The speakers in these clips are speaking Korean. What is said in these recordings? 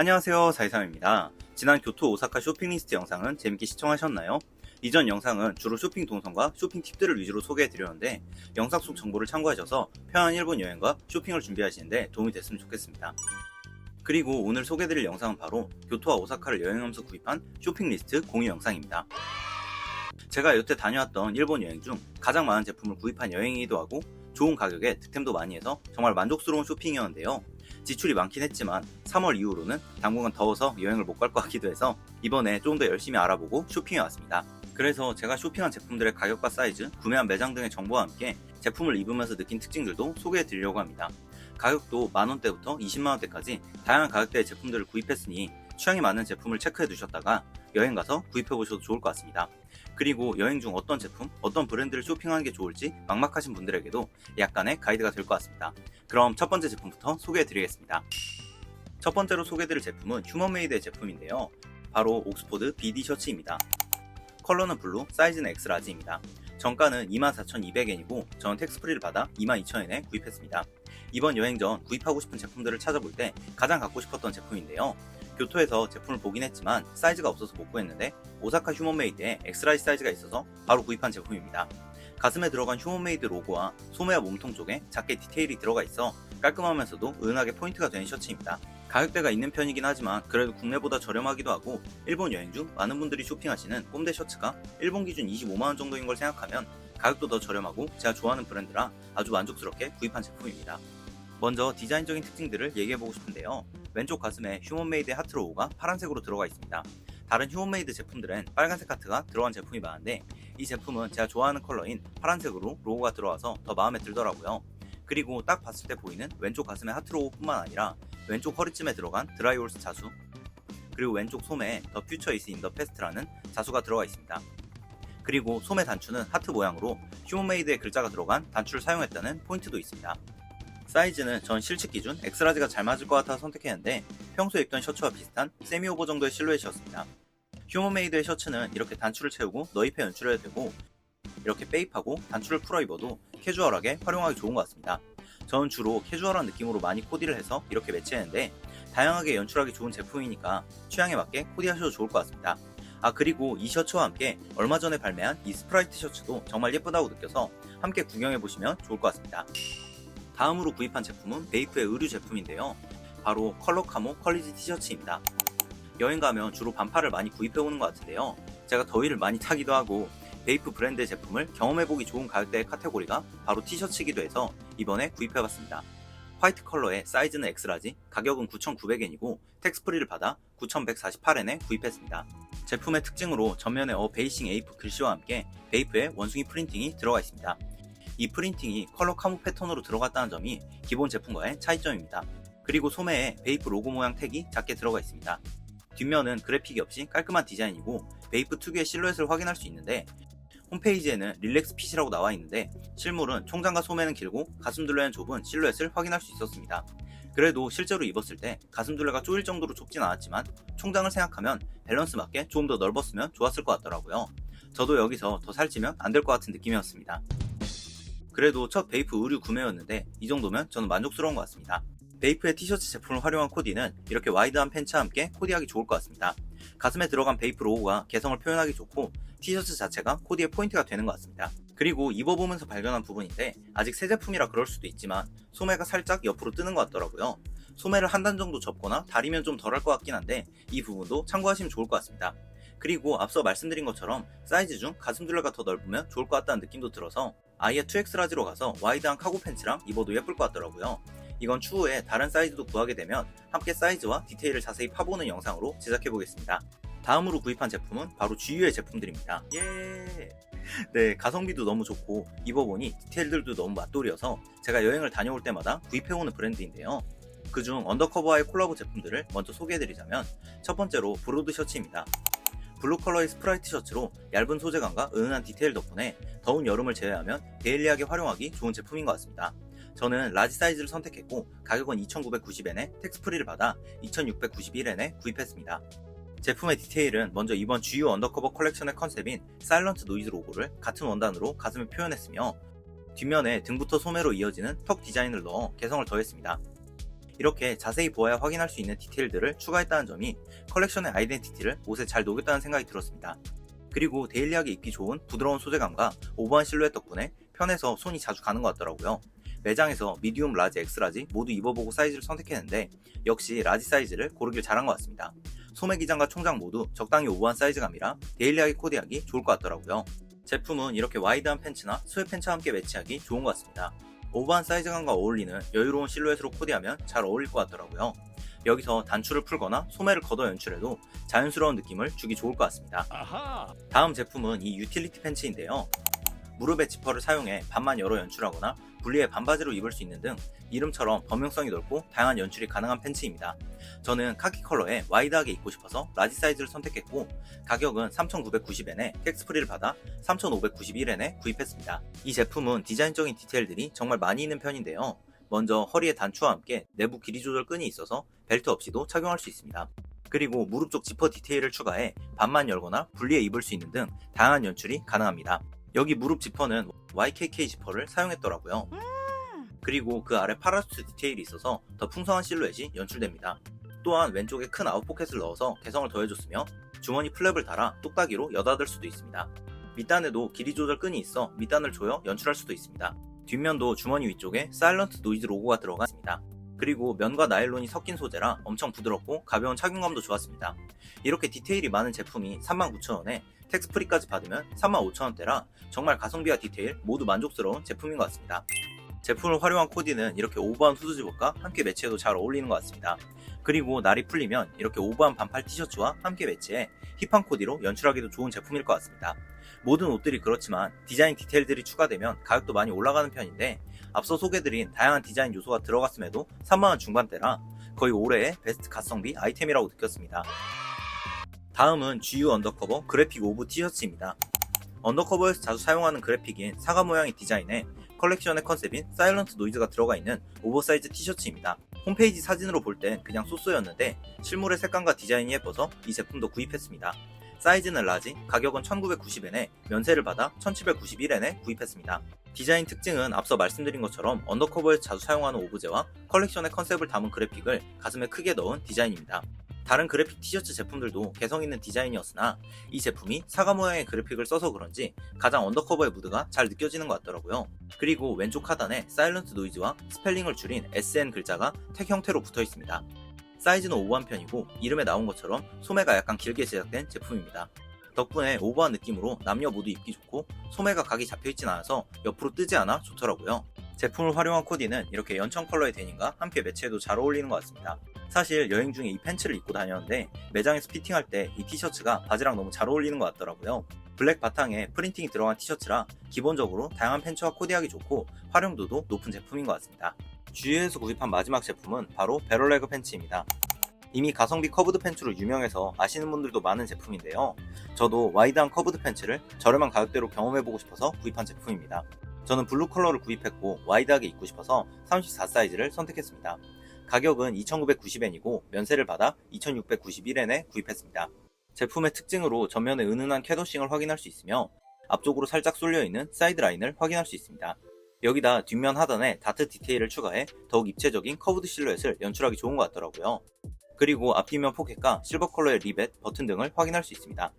안녕하세요 사이삼입니다. 지난 교토 오사카 쇼핑 리스트 영상은 재밌게 시청하셨나요? 이전 영상은 주로 쇼핑 동선과 쇼핑 팁들을 위주로 소개해드렸는데 영상 속 정보를 참고하셔서 편한 일본 여행과 쇼핑을 준비하시는데 도움이 됐으면 좋겠습니다. 그리고 오늘 소개해드릴 영상은 바로 교토와 오사카를 여행하면서 구입한 쇼핑 리스트 공유 영상입니다. 제가 여태 다녀왔던 일본 여행 중 가장 많은 제품을 구입한 여행이기도 하고 좋은 가격에 득템도 많이 해서 정말 만족스러운 쇼핑이었는데요. 지출이 많긴 했지만 3월 이후로는 당분간 더워서 여행을 못 갈 것 같기도 해서 이번에 좀 더 열심히 알아보고 쇼핑해 왔습니다. 그래서 제가 쇼핑한 제품들의 가격과 사이즈, 구매한 매장 등의 정보와 함께 제품을 입으면서 느낀 특징들도 소개해 드리려고 합니다. 가격도 만원대부터 20만원대까지 다양한 가격대의 제품들을 구입했으니 취향이 맞는 제품을 체크해 두셨다가 여행 가서 구입해 보셔도 좋을 것 같습니다. 그리고 여행 중 어떤 제품, 어떤 브랜드를 쇼핑하는 게 좋을지 막막하신 분들에게도 약간의 가이드가 될 것 같습니다. 그럼 첫 번째 제품부터 소개해 드리겠습니다. 첫 번째로 소개해 드릴 제품은 휴먼메이드의 제품인데요. 바로 옥스포드 BD 셔츠입니다. 컬러는 블루, 사이즈는 엑스라지입니다. 정가는 24,200엔이고 저는 텍스프리를 받아 22,000엔에 구입했습니다. 이번 여행 전 구입하고 싶은 제품들을 찾아볼 때 가장 갖고 싶었던 제품인데요. 교토에서 제품을 보긴 했지만 사이즈가 없어서 못 구했는데 오사카 휴먼메이드에 엑스라지 사이즈가 있어서 바로 구입한 제품입니다. 가슴에 들어간 휴먼메이드 로고와 소매와 몸통 쪽에 작게 디테일이 들어가 있어 깔끔하면서도 은은하게 포인트가 되는 셔츠입니다. 가격대가 있는 편이긴 하지만 그래도 국내보다 저렴하기도 하고 일본 여행 중 많은 분들이 쇼핑하시는 꼼데 셔츠가 일본 기준 25만원 정도인 걸 생각하면 가격도 더 저렴하고 제가 좋아하는 브랜드라 아주 만족스럽게 구입한 제품입니다. 먼저 디자인적인 특징들을 얘기해보고 싶은데요. 왼쪽 가슴에 휴먼메이드의 하트 로고가 파란색으로 들어가 있습니다. 다른 휴먼메이드 제품들은 빨간색 하트가 들어간 제품이 많은데 이 제품은 제가 좋아하는 컬러인 파란색으로 로고가 들어와서 더 마음에 들더라고요. 그리고 딱 봤을 때 보이는 왼쪽 가슴의 하트 로고뿐만 아니라 왼쪽 허리쯤에 들어간 드라이홀스 자수 그리고 왼쪽 소매에 더 퓨처 이스 인더 페스트라는 자수가 들어가 있습니다. 그리고 소매 단추는 하트 모양으로 휴먼메이드의 글자가 들어간 단추를 사용했다는 포인트도 있습니다. 사이즈는 전 실측 기준 엑스라지가 잘 맞을 것 같아 선택했는데 평소에 입던 셔츠와 비슷한 세미 오버 정도의 실루엣이었습니다. 휴먼메이드의 셔츠는 이렇게 단추를 채우고 너입해 연출해도 되고 이렇게 페입하고 단추를 풀어 입어도 캐주얼하게 활용하기 좋은 것 같습니다. 저는 주로 캐주얼한 느낌으로 많이 코디를 해서 이렇게 매치했는데 다양하게 연출하기 좋은 제품이니까 취향에 맞게 코디하셔도 좋을 것 같습니다. 아 그리고 이 셔츠와 함께 얼마 전에 발매한 이 스프라이트 셔츠도 정말 예쁘다고 느껴서 함께 구경해 보시면 좋을 것 같습니다. 다음으로 구입한 제품은 베이프의 의류 제품인데요. 바로 컬러 카모 컬리지 티셔츠입니다. 여행 가면 주로 반팔을 많이 구입해 오는 것 같은데요. 제가 더위를 많이 타기도 하고 베이프 브랜드의 제품을 경험해보기 좋은 가격대의 카테고리가 바로 티셔츠이기도 해서 이번에 구입해봤습니다. 화이트 컬러의 사이즈는 엑스라지, 가격은 9,900엔이고 텍스프리를 받아 9,148엔에 구입했습니다. 제품의 특징으로 전면에 어 베이싱 에이프 글씨와 함께 베이프의 원숭이 프린팅이 들어가 있습니다. 이 프린팅이 컬러 카모 패턴으로 들어갔다는 점이 기본 제품과의 차이점입니다. 그리고 소매에 베이프 로고 모양 택이 작게 들어가 있습니다. 뒷면은 그래픽이 없이 깔끔한 디자인이고 베이프 특유의 실루엣을 확인할 수 있는데 홈페이지에는 릴렉스 핏이라고 나와 있는데 실물은 총장과 소매는 길고 가슴 둘레는 좁은 실루엣을 확인할 수 있었습니다. 그래도 실제로 입었을 때 가슴 둘레가 쪼일 정도로 좁진 않았지만 총장을 생각하면 밸런스 맞게 좀 더 넓었으면 좋았을 것 같더라고요. 저도 여기서 더 살찌면 안 될 것 같은 느낌이었습니다. 그래도 첫 베이프 의류 구매였는데 이 정도면 저는 만족스러운 것 같습니다. 베이프의 티셔츠 제품을 활용한 코디는 이렇게 와이드한 팬츠와 함께 코디하기 좋을 것 같습니다. 가슴에 들어간 베이프 로고가 개성을 표현하기 좋고 티셔츠 자체가 코디의 포인트가 되는 것 같습니다. 그리고 입어보면서 발견한 부분인데 아직 새 제품이라 그럴 수도 있지만 소매가 살짝 옆으로 뜨는 것 같더라고요. 소매를 한 단 정도 접거나 다리면 좀 덜할 것 같긴 한데 이 부분도 참고하시면 좋을 것 같습니다. 그리고 앞서 말씀드린 것처럼 사이즈 중 가슴 둘레가 더 넓으면 좋을 것 같다는 느낌도 들어서 아예 2X 라지로 가서 와이드한 카고 팬츠랑 입어도 예쁠 것 같더라고요. 이건 추후에 다른 사이즈도 구하게 되면 함께 사이즈와 디테일을 자세히 파보는 영상으로 제작해 보겠습니다. 다음으로 구입한 제품은 바로 GU의 제품들입니다. 예! 네, 가성비도 너무 좋고 입어보니 디테일들도 너무 맛돌이어서 제가 여행을 다녀올 때마다 구입해오는 브랜드인데요. 그중 언더커버와의 콜라보 제품들을 먼저 소개해드리자면 첫 번째로 브로드 셔츠입니다. 블루 컬러의 스프라이트 셔츠로 얇은 소재감과 은은한 디테일 덕분에 더운 여름을 제외하면 데일리하게 활용하기 좋은 제품인 것 같습니다. 저는 라지 사이즈를 선택했고 가격은 2,990엔에 텍스프리를 받아 2,691엔에 구입했습니다. 제품의 디테일은 먼저 이번 GU 언더커버 컬렉션의 컨셉인 사일런트 노이즈 로고를 같은 원단으로 가슴에 표현했으며 뒷면에 등부터 소매로 이어지는 턱 디자인을 넣어 개성을 더했습니다. 이렇게 자세히 보아야 확인할 수 있는 디테일들을 추가했다는 점이 컬렉션의 아이덴티티를 옷에 잘 녹였다는 생각이 들었습니다. 그리고 데일리하게 입기 좋은 부드러운 소재감과 오버한 실루엣 덕분에 편해서 손이 자주 가는 것 같더라고요. 매장에서 미디움, 라지, 엑스라지 모두 입어보고 사이즈를 선택했는데 역시 라지 사이즈를 고르길 잘한 것 같습니다. 소매 기장과 총장 모두 적당히 오버한 사이즈감이라 데일리하게 코디하기 좋을 것 같더라고요. 제품은 이렇게 와이드한 팬츠나 스웨 팬츠와 함께 매치하기 좋은 것 같습니다. 오버한 사이즈감과 어울리는 여유로운 실루엣으로 코디하면 잘 어울릴 것 같더라고요. 여기서 단추를 풀거나 소매를 걷어 연출해도 자연스러운 느낌을 주기 좋을 것 같습니다. 다음 제품은 이 유틸리티 팬츠인데요. 무릎에 지퍼를 사용해 반만 열어 연출하거나 분리해 반바지로 입을 수 있는 등 이름처럼 범용성이 넓고 다양한 연출이 가능한 팬츠입니다. 저는 카키 컬러에 와이드하게 입고 싶어서 라지 사이즈를 선택했고 가격은 3,990엔에 텍스프리를 받아 3,591엔에 구입했습니다. 이 제품은 디자인적인 디테일들이 정말 많이 있는 편인데요. 먼저 허리에 단추와 함께 내부 길이 조절 끈이 있어서 벨트 없이도 착용할 수 있습니다. 그리고 무릎 쪽 지퍼 디테일을 추가해 반만 열거나 분리해 입을 수 있는 등 다양한 연출이 가능합니다. 여기 무릎 지퍼는 YKK 지퍼를 사용했더라고요. 그리고 그 아래 파라슈트 디테일이 있어서 더 풍성한 실루엣이 연출됩니다. 또한 왼쪽에 큰 아웃포켓을 넣어서 개성을 더해줬으며 주머니 플랩을 달아 뚝딱이로 여닫을 수도 있습니다. 밑단에도 길이 조절 끈이 있어 밑단을 조여 연출할 수도 있습니다. 뒷면도 주머니 위쪽에 사일런트 노이즈 로고가 들어가 있습니다. 그리고 면과 나일론이 섞인 소재라 엄청 부드럽고 가벼운 착용감도 좋았습니다. 이렇게 디테일이 많은 제품이 39,000원에 텍스프리까지 받으면 35,000원대라 정말 가성비와 디테일 모두 만족스러운 제품인 것 같습니다. 제품을 활용한 코디는 이렇게 오버한 후드 집업과 함께 매치해도 잘 어울리는 것 같습니다. 그리고 날이 풀리면 이렇게 오버한 반팔 티셔츠와 함께 매치해 힙한 코디로 연출하기도 좋은 제품일 것 같습니다. 모든 옷들이 그렇지만 디자인 디테일들이 추가되면 가격도 많이 올라가는 편인데 앞서 소개드린 다양한 디자인 요소가 들어갔음에도 3만원 중반대라 거의 올해의 베스트 가성비 아이템이라고 느꼈습니다. 다음은 GU 언더커버 그래픽 오브 티셔츠입니다. 언더커버에서 자주 사용하는 그래픽인 사과 모양의 디자인에 컬렉션의 컨셉인 사일런트 노이즈가 들어가 있는 오버사이즈 티셔츠입니다. 홈페이지 사진으로 볼 땐 그냥 쏘쏘였는데 실물의 색감과 디자인이 예뻐서 이 제품도 구입했습니다. 사이즈는 라지, 가격은 1990엔에 면세를 받아 1791엔에 구입했습니다. 디자인 특징은 앞서 말씀드린 것처럼 언더커버에서 자주 사용하는 오브제와 컬렉션의 컨셉을 담은 그래픽을 가슴에 크게 넣은 디자인입니다. 다른 그래픽 티셔츠 제품들도 개성 있는 디자인이었으나 이 제품이 사과 모양의 그래픽을 써서 그런지 가장 언더커버의 무드가 잘 느껴지는 것 같더라고요. 그리고 왼쪽 하단에 사일런트 노이즈와 스펠링을 줄인 SN 글자가 택 형태로 붙어 있습니다. 사이즈는 오버한 편이고 이름에 나온 것처럼 소매가 약간 길게 제작된 제품입니다. 덕분에 오버한 느낌으로 남녀 모두 입기 좋고 소매가 각이 잡혀있진 않아서 옆으로 뜨지 않아 좋더라고요. 제품을 활용한 코디는 이렇게 연청 컬러의 데님과 함께 매치해도 잘 어울리는 것 같습니다. 사실 여행 중에 이 팬츠를 입고 다녔는데 매장에서 피팅할 때 이 티셔츠가 바지랑 너무 잘 어울리는 것 같더라고요. 블랙 바탕에 프린팅이 들어간 티셔츠라 기본적으로 다양한 팬츠와 코디하기 좋고 활용도도 높은 제품인 것 같습니다. 주유에서 구입한 마지막 제품은 바로 베럴레그 팬츠입니다. 이미 가성비 커브드 팬츠로 유명해서 아시는 분들도 많은 제품인데요. 저도 와이드한 커브드 팬츠를 저렴한 가격대로 경험해보고 싶어서 구입한 제품입니다. 저는 블루 컬러를 구입했고 와이드하게 입고 싶어서 34 사이즈를 선택했습니다. 가격은 2,990엔이고 면세를 받아 2,691엔에 구입했습니다. 제품의 특징으로 전면에 은은한 캐도싱을 확인할 수 있으며 앞쪽으로 살짝 쏠려 있는 사이드 라인을 확인할 수 있습니다. 여기다 뒷면 하단에 다트 디테일을 추가해 더욱 입체적인 커브드 실루엣을 연출하기 좋은 것 같더라고요. 그리고 앞뒷면 포켓과 실버 컬러의 리벳, 버튼 등을 확인할 수 있습니다.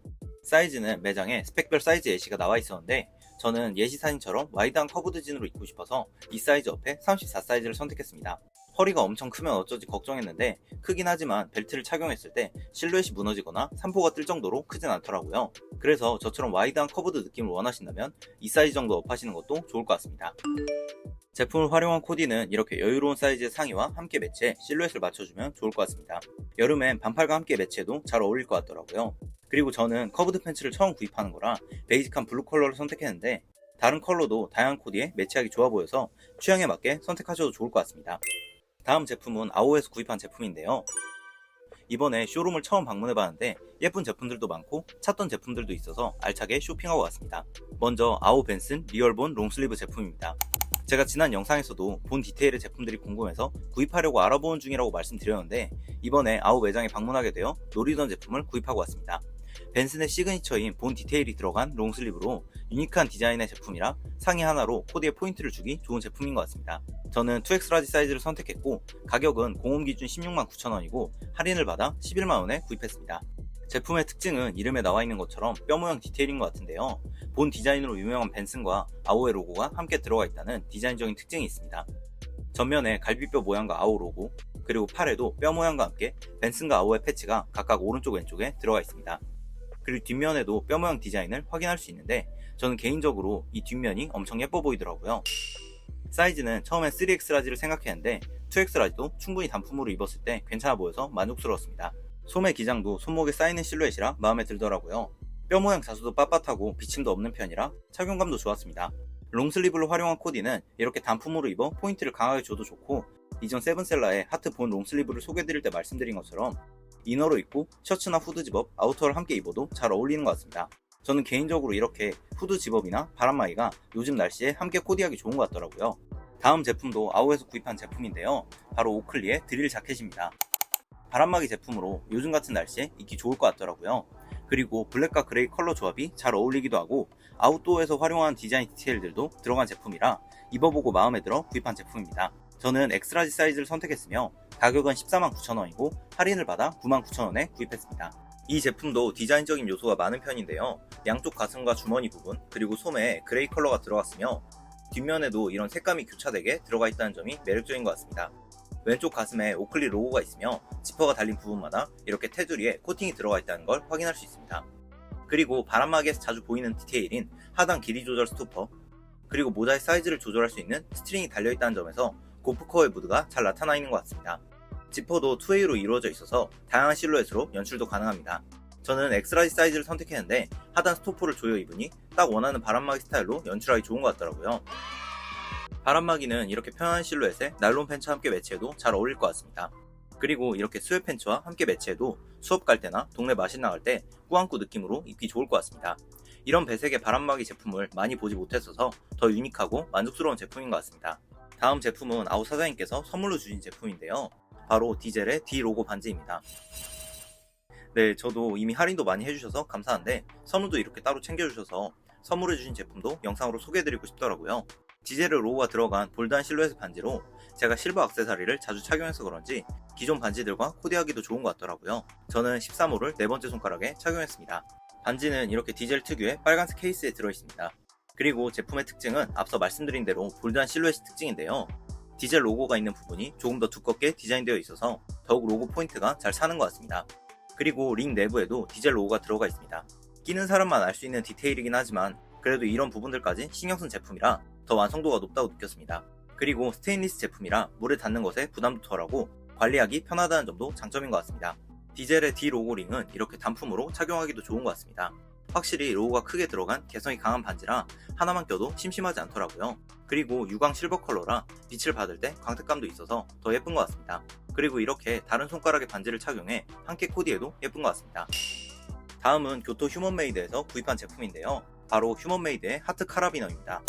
사이즈는 매장에 스펙별 사이즈 예시가 나와 있었는데 저는 예시 사진처럼 와이드한 커브드 진으로 입고 싶어서 이 사이즈 옆에 34 사이즈를 선택했습니다. 허리가 엄청 크면 어쩌지 걱정했는데 크긴 하지만 벨트를 착용했을 때 실루엣이 무너지거나 산포가 뜰 정도로 크진 않더라고요. 그래서 저처럼 와이드한 커브드 느낌을 원하신다면 이 사이즈 정도 업하시는 것도 좋을 것 같습니다. 제품을 활용한 코디는 이렇게 여유로운 사이즈의 상의와 함께 매치해 실루엣을 맞춰주면 좋을 것 같습니다. 여름엔 반팔과 함께 매치해도 잘 어울릴 것 같더라고요. 그리고 저는 커브드 팬츠를 처음 구입하는 거라 베이직한 블루 컬러를 선택했는데 다른 컬러도 다양한 코디에 매치하기 좋아 보여서 취향에 맞게 선택하셔도 좋을 것 같습니다. 다음 제품은 아오에서 구입한 제품인데요. 이번에 쇼룸을 처음 방문해봤는데 예쁜 제품들도 많고 찾던 제품들도 있어서 알차게 쇼핑하고 왔습니다. 먼저 아오 벤슨 리얼본 롱슬리브 제품입니다. 제가 지난 영상에서도 본 디테일의 제품들이 궁금해서 구입하려고 알아보는 중이라고 말씀드렸는데 이번에 아오 매장에 방문하게 되어 노리던 제품을 구입하고 왔습니다. 벤슨의 시그니처인 본 디테일이 들어간 롱슬립으로 유니크한 디자인의 제품이라 상의 하나로 코디에 포인트를 주기 좋은 제품인 것 같습니다. 저는 2X 라지 사이즈를 선택했고 가격은 공홈 기준 16만 9천원이고 할인을 받아 11만원에 구입했습니다. 제품의 특징은 이름에 나와 있는 것처럼 뼈 모양 디테일인 것 같은데요. 본 디자인으로 유명한 벤슨과 아오의 로고가 함께 들어가 있다는 디자인적인 특징이 있습니다. 전면에 갈비뼈 모양과 아오 로고, 그리고 팔에도 뼈 모양과 함께 벤슨과 아오의 패치가 각각 오른쪽 왼쪽에 들어가 있습니다. 그리고 뒷면에도 뼈 모양 디자인을 확인할 수 있는데 저는 개인적으로 이 뒷면이 엄청 예뻐 보이더라고요. 사이즈는 처음엔 3X 라지를 생각했는데 2X 라지도 충분히 단품으로 입었을 때 괜찮아 보여서 만족스러웠습니다. 소매 기장도 손목에 쌓이는 실루엣이라 마음에 들더라고요. 뼈 모양 자수도 빳빳하고 비침도 없는 편이라 착용감도 좋았습니다. 롱슬리브로 활용한 코디는 이렇게 단품으로 입어 포인트를 강하게 줘도 좋고 이전 세븐셀라의 하트 본 롱슬리브를 소개드릴 때 말씀드린 것처럼 이너로 입고 셔츠나 후드 집업, 아우터를 함께 입어도 잘 어울리는 것 같습니다. 저는 개인적으로 이렇게 후드 집업이나 바람막이가 요즘 날씨에 함께 코디하기 좋은 것 같더라고요. 다음 제품도 아우에서 구입한 제품인데요. 바로 오클리의 드릴 자켓입니다. 바람막이 제품으로 요즘 같은 날씨에 입기 좋을 것 같더라고요. 그리고 블랙과 그레이 컬러 조합이 잘 어울리기도 하고 아웃도어에서 활용한 디자인 디테일들도 들어간 제품이라 입어보고 마음에 들어 구입한 제품입니다. 저는 엑스라지 사이즈를 선택했으며 가격은 149,000원이고 할인을 받아 99,000원에 구입했습니다. 이 제품도 디자인적인 요소가 많은 편인데요. 양쪽 가슴과 주머니 부분 그리고 소매에 그레이 컬러가 들어갔으며 뒷면에도 이런 색감이 교차되게 들어가 있다는 점이 매력적인 것 같습니다. 왼쪽 가슴에 오클리 로고가 있으며 지퍼가 달린 부분마다 이렇게 테두리에 코팅이 들어가 있다는 걸 확인할 수 있습니다. 그리고 바람막이에서 자주 보이는 디테일인 하단 길이 조절 스토퍼 그리고 모자의 사이즈를 조절할 수 있는 스트링이 달려있다는 점에서 고프커의 무드가 잘 나타나 있는 것 같습니다. 지퍼도 2A로 이루어져 있어서 다양한 실루엣으로 연출도 가능합니다. 저는 엑스라지 사이즈를 선택했는데 하단 스토퍼를 조여 입으니 딱 원하는 바람막이 스타일로 연출하기 좋은 것 같더라고요. 바람막이는 이렇게 편한 실루엣에 나일론 팬츠와 함께 매치해도 잘 어울릴 것 같습니다. 그리고 이렇게 스웨 팬츠와 함께 매치해도 수업 갈 때나 동네 마실 나갈 때 꾸안꾸 느낌으로 입기 좋을 것 같습니다. 이런 배색의 바람막이 제품을 많이 보지 못했어서 더 유니크하고 만족스러운 제품인 것 같습니다. 다음 제품은 아우 사장님께서 선물로 주신 제품인데요. 바로 디젤의 D 로고 반지입니다. 네, 저도 이미 할인도 많이 해주셔서 감사한데 선물도 이렇게 따로 챙겨주셔서 선물해주신 제품도 영상으로 소개해드리고 싶더라고요. 디젤의 로고가 들어간 볼드한 실루엣 반지로 제가 실버 악세사리를 자주 착용해서 그런지 기존 반지들과 코디하기도 좋은 것 같더라고요. 저는 13호를 네 번째 손가락에 착용했습니다. 반지는 이렇게 디젤 특유의 빨간색 케이스에 들어있습니다. 그리고 제품의 특징은 앞서 말씀드린 대로 볼드한 실루엣이 특징인데요. 디젤 로고가 있는 부분이 조금 더 두껍게 디자인되어 있어서 더욱 로고 포인트가 잘 사는 것 같습니다. 그리고 링 내부에도 디젤 로고가 들어가 있습니다. 끼는 사람만 알 수 있는 디테일이긴 하지만 그래도 이런 부분들까지 신경 쓴 제품이라 더 완성도가 높다고 느꼈습니다. 그리고 스테인리스 제품이라 물에 닿는 것에 부담도 덜하고 관리하기 편하다는 점도 장점인 것 같습니다. 디젤의 D 로고 링은 이렇게 단품으로 착용하기도 좋은 것 같습니다. 확실히 로고가 크게 들어간 개성이 강한 반지라 하나만 껴도 심심하지 않더라고요. 그리고 유광 실버 컬러라 빛을 받을 때 광택감도 있어서 더 예쁜 것 같습니다. 그리고 이렇게 다른 손가락에 반지를 착용해 함께 코디해도 예쁜 것 같습니다. 다음은 교토 휴먼메이드에서 구입한 제품인데요. 바로 휴먼메이드의 하트 카라비너입니다.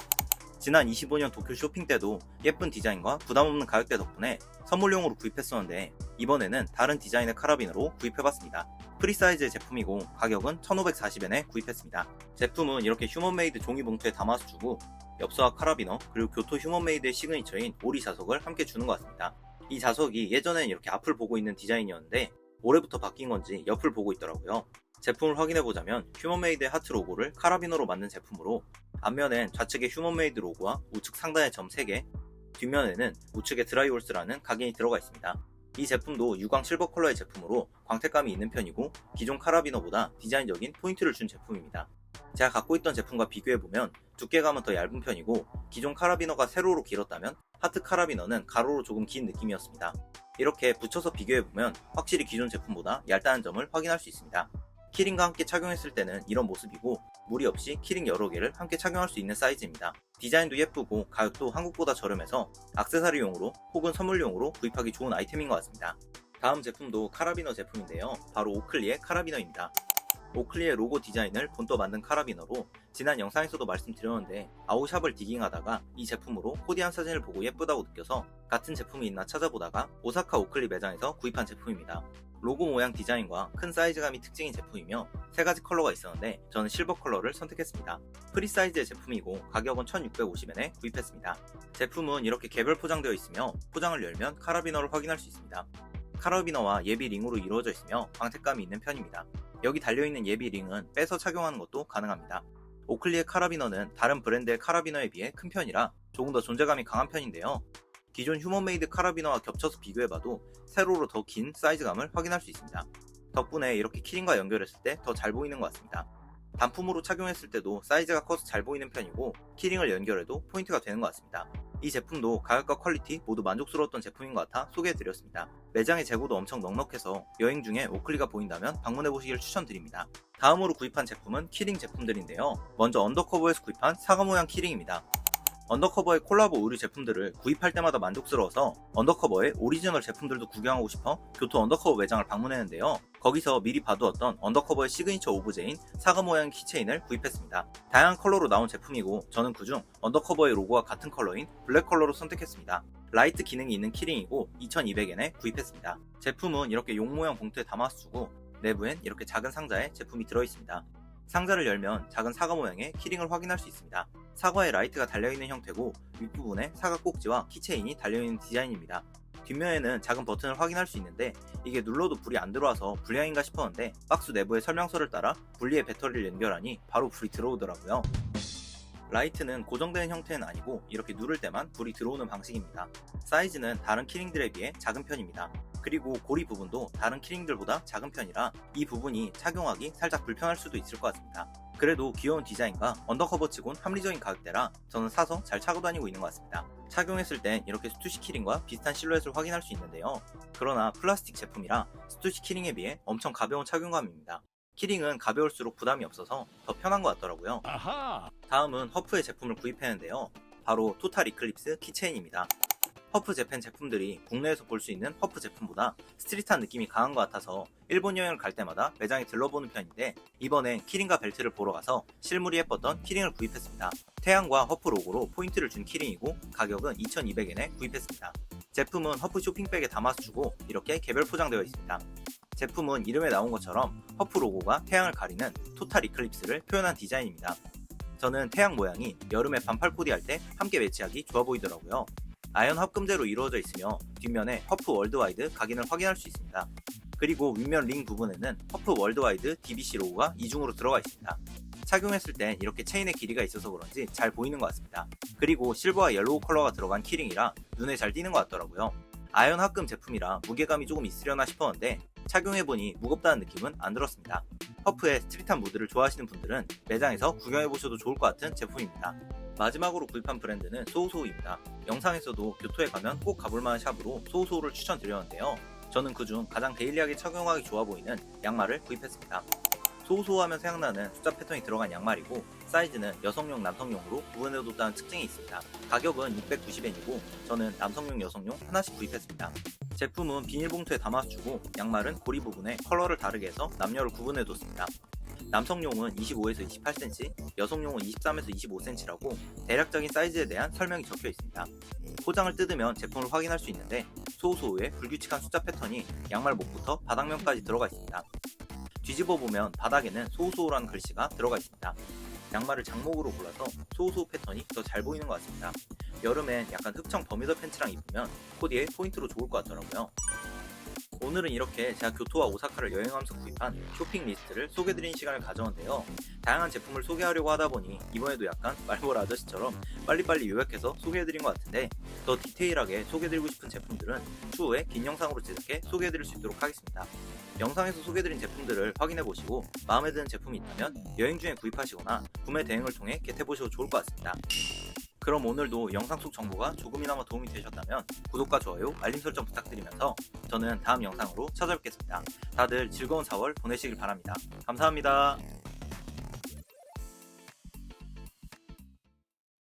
지난 25년 도쿄 쇼핑 때도 예쁜 디자인과 부담 없는 가격대 덕분에 선물용으로 구입했었는데 이번에는 다른 디자인의 카라비너로 구입해봤습니다. 프리사이즈의 제품이고 가격은 1,540엔에 구입했습니다. 제품은 이렇게 휴먼메이드 종이 봉투에 담아서 주고 엽서와 카라비너 그리고 교토 휴먼메이드의 시그니처인 오리 자석을 함께 주는 것 같습니다. 이 자석이 예전엔 이렇게 앞을 보고 있는 디자인이었는데 올해부터 바뀐 건지 옆을 보고 있더라고요. 제품을 확인해보자면 휴먼메이드의 하트 로고를 카라비너로 만든 제품으로 앞면엔 좌측에 휴먼메이드 로고와 우측 상단에 점 3개, 뒷면에는 우측에 드라이홀스라는 각인이 들어가 있습니다. 이 제품도 유광 실버 컬러의 제품으로 광택감이 있는 편이고 기존 카라비너보다 디자인적인 포인트를 준 제품입니다. 제가 갖고 있던 제품과 비교해보면 두께감은 더 얇은 편이고 기존 카라비너가 세로로 길었다면 하트 카라비너는 가로로 조금 긴 느낌이었습니다. 이렇게 붙여서 비교해보면 확실히 기존 제품보다 얇다는 점을 확인할 수 있습니다. 키링과 함께 착용했을 때는 이런 모습이고 무리 없이 키링 여러 개를 함께 착용할 수 있는 사이즈입니다. 디자인도 예쁘고 가격도 한국보다 저렴해서 악세사리용으로 혹은 선물용으로 구입하기 좋은 아이템인 것 같습니다. 다음 제품도 카라비너 제품인데요. 바로 오클리의 카라비너입니다. 오클리의 로고 디자인을 본떠 만든 카라비너로 지난 영상에서도 말씀드렸는데 아우샵을 디깅하다가 이 제품으로 코디한 사진을 보고 예쁘다고 느껴서 같은 제품이 있나 찾아보다가 오사카 오클리 매장에서 구입한 제품입니다. 로고 모양 디자인과 큰 사이즈감이 특징인 제품이며 세 가지 컬러가 있었는데 저는 실버 컬러를 선택했습니다. 프리 사이즈의 제품이고 가격은 1,650엔에 구입했습니다. 제품은 이렇게 개별 포장되어 있으며 포장을 열면 카라비너를 확인할 수 있습니다. 카라비너와 예비 링으로 이루어져 있으며 광택감이 있는 편입니다. 여기 달려있는 예비 링은 빼서 착용하는 것도 가능합니다. 오클리의 카라비너는 다른 브랜드의 카라비너에 비해 큰 편이라 조금 더 존재감이 강한 편인데요. 기존 휴먼메이드 카라비너와 겹쳐서 비교해봐도 세로로 더 긴 사이즈감을 확인할 수 있습니다. 덕분에 이렇게 키링과 연결했을 때 더 잘 보이는 것 같습니다. 단품으로 착용했을 때도 사이즈가 커서 잘 보이는 편이고 키링을 연결해도 포인트가 되는 것 같습니다. 이 제품도 가격과 퀄리티 모두 만족스러웠던 제품인 것 같아 소개해드렸습니다. 매장의 재고도 엄청 넉넉해서 여행 중에 오클리가 보인다면 방문해보시길 추천드립니다. 다음으로 구입한 제품은 키링 제품들인데요. 먼저 언더커버에서 구입한 사과 모양 키링입니다. 언더커버의 콜라보 의류 제품들을 구입할 때마다 만족스러워서 언더커버의 오리지널 제품들도 구경하고 싶어 교토 언더커버 매장을 방문했는데요. 거기서 미리 봐두었던 언더커버의 시그니처 오브제인 사과 모양 키체인을 구입했습니다. 다양한 컬러로 나온 제품이고 저는 그중 언더커버의 로고와 같은 컬러인 블랙 컬러로 선택했습니다. 라이트 기능이 있는 키링이고 2200엔에 구입했습니다. 제품은 이렇게 용 모양 봉투에 담아서 주고 내부엔 이렇게 작은 상자에 제품이 들어있습니다. 상자를 열면 작은 사과 모양의 키링을 확인할 수 있습니다. 사과에 라이트가 달려있는 형태고 윗부분에 사과 꼭지와 키체인이 달려있는 디자인입니다. 뒷면에는 작은 버튼을 확인할 수 있는데 이게 눌러도 불이 안 들어와서 불량인가 싶었는데 박스 내부의 설명서를 따라 분리의 배터리를 연결하니 바로 불이 들어오더라고요. 라이트는 고정되는 형태는 아니고 이렇게 누를 때만 불이 들어오는 방식입니다. 사이즈는 다른 키링들에 비해 작은 편입니다. 그리고 고리 부분도 다른 키링들보다 작은 편이라 이 부분이 착용하기 살짝 불편할 수도 있을 것 같습니다. 그래도 귀여운 디자인과 언더커버 치곤 합리적인 가격대라 저는 사서 잘 차고 다니고 있는 것 같습니다. 착용했을 땐 이렇게 스투시 키링과 비슷한 실루엣을 확인할 수 있는데요. 그러나 플라스틱 제품이라 스투시 키링에 비해 엄청 가벼운 착용감입니다. 키링은 가벼울수록 부담이 없어서 더 편한 것 같더라고요. 아하. 다음은 허프의 제품을 구입했는데요. 바로 토탈 이클립스 키체인입니다. 허프 재팬 제품들이 국내에서 볼 수 있는 허프 제품보다 스트릿한 느낌이 강한 것 같아서 일본 여행을 갈 때마다 매장에 들러보는 편인데 이번엔 키링과 벨트를 보러 가서 실물이 예뻤던 키링을 구입했습니다. 태양과 허프 로고로 포인트를 준 키링이고 가격은 2200엔에 구입했습니다. 제품은 허프 쇼핑백에 담아서 주고 이렇게 개별 포장되어 있습니다. 제품은 이름에 나온 것처럼 허프 로고가 태양을 가리는 토탈 이클립스를 표현한 디자인입니다. 저는 태양 모양이 여름에 반팔 코디 할 때 함께 매치하기 좋아 보이더라고요. 아연 합금제로 이루어져 있으며 뒷면에 허프 월드와이드 각인을 확인할 수 있습니다. 그리고 윗면 링 부분에는 허프 월드와이드 DBC 로고가 이중으로 들어가 있습니다. 착용했을 땐 이렇게 체인의 길이가 있어서 그런지 잘 보이는 것 같습니다. 그리고 실버와 옐로우 컬러가 들어간 키링이라 눈에 잘 띄는 것 같더라고요. 아연 합금 제품이라 무게감이 조금 있으려나 싶었는데 착용해보니 무겁다는 느낌은 안 들었습니다. 허프의 스트릿한 무드를 좋아하시는 분들은 매장에서 구경해보셔도 좋을 것 같은 제품입니다. 마지막으로 구입한 브랜드는 소우소우입니다. 영상에서도 교토에 가면 꼭 가볼 만한 샵으로 소우소우를 추천드렸는데요. 저는 그중 가장 데일리하게 착용하기 좋아 보이는 양말을 구입했습니다. 소우소우하면 생각나는 숫자 패턴이 들어간 양말이고 사이즈는 여성용, 남성용으로 구분해뒀다는 특징이 있습니다. 가격은 690엔이고 저는 남성용, 여성용 하나씩 구입했습니다. 제품은 비닐봉투에 담아서 주고 양말은 고리 부분에 컬러를 다르게 해서 남녀를 구분해뒀습니다. 남성용은 25에서 28cm, 여성용은 23에서 25cm라고 대략적인 사이즈에 대한 설명이 적혀 있습니다. 포장을 뜯으면 제품을 확인할 수 있는데 소우소우의 불규칙한 숫자 패턴이 양말 목부터 바닥면까지 들어가 있습니다. 뒤집어 보면 바닥에는 소우소우라는 글씨가 들어가 있습니다. 양말을 장목으로 골라서 소우소우 패턴이 더 잘 보이는 것 같습니다. 여름엔 약간 흑청 버뮤더 팬츠랑 입으면 코디에 포인트로 좋을 것 같더라고요. 오늘은 이렇게 제가 교토와 오사카를 여행하면서 구입한 쇼핑 리스트를 소개드리는 시간을 가져왔는데요. 다양한 제품을 소개하려고 하다 보니 이번에도 약간 말벌 아저씨처럼 빨리빨리 요약해서 소개해드린 것 같은데 더 디테일하게 소개드리고 싶은 제품들은 추후에 긴 영상으로 제작해 소개해드릴 수 있도록 하겠습니다. 영상에서 소개드린 제품들을 확인해보시고 마음에 드는 제품이 있다면 여행 중에 구입하시거나 구매 대행을 통해 겟해보셔도 좋을 것 같습니다. 그럼 오늘도 영상 속 정보가 조금이나마 도움이 되셨다면 구독과 좋아요, 알림 설정 부탁드리면서 저는 다음 영상으로 찾아뵙겠습니다. 다들 즐거운 4월 보내시길 바랍니다. 감사합니다.